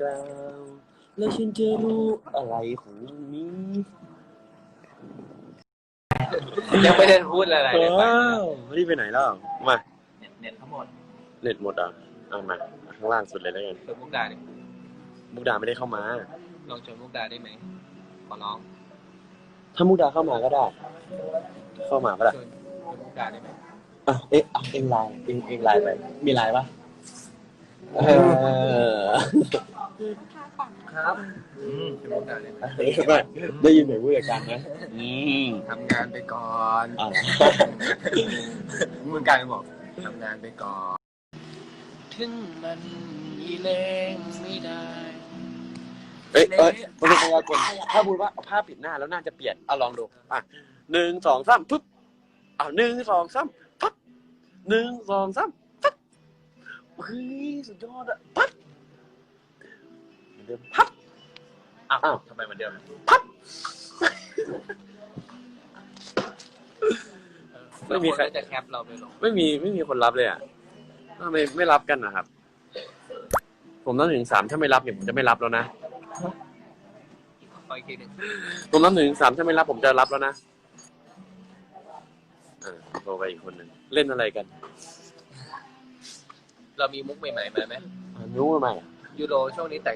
กล่าว แล้วฉันจะรู้อะไรของนี้ ยังไม่ได้พูดอะไรเลยไปว้าวรีบไปไหนแล้ว มา เน็ตเน็ตทั้งหมดเน็ตหมดอะเอามา ข้างล่างสุดเลยแล้วกันชวนมุกดาดิมุกดาไม่ได้เข้ามา ลองชวนมุกดาได้ไหมขอร้องถ้ามุกดาเข้ามาก็ได้ เข้ามาก็ได้ชวนชวนมุกดาได้ไหมอะเอ๊ะอะเอ็งไลน์เอ็งเอ็งไลน์ไปมีไลน์ปะเออ ครับอืมชวนมุกดาได้ไหมไม่ได้ยินเสียงผู้จัดการนะอืมทำงานไปก่อนอ่ามึงกลายเป็นบอกทำงานไปก่อน ถึงมันอีเลงไม่ได้เอ้ยเอ้ยมันเป็นพยากรณ์ถ้าพูดว่าเอาผ้าปิดหน้าแล้วน่าจะเปลี่ยนอะลองดูอะหนึ่งสองสามปึ๊บอะหนึ่งสองสามปั๊บหนึ่งสองสามปั๊บเฮ้ยสุดยอดอะปั๊บ เหมือนเดิมปั๊บอ้าวอ้าวทำไมเหมือนเดิมปั๊บไม่มีใครแล้วนก็จะแคปเราไปลงไม่มีไม่มีคนรับเลยอะทำไมไม่รับกันนะครับ ผมนับหนึ่งถึงสามถ้าไม่รับเนี่ยผมจะไม่รับแล้วนะคอยคิดหนึ่งผมนับหนึ่งถึงสามถ้าไม่รับผมจะรับแล้วนะอ่าโทรไปอีกคนหนึ่งเล่นอะไรกัน เรามีมุกใหม่ๆมาไหมอ่ารู้ไหมยูโรช่วงนี้แต่ง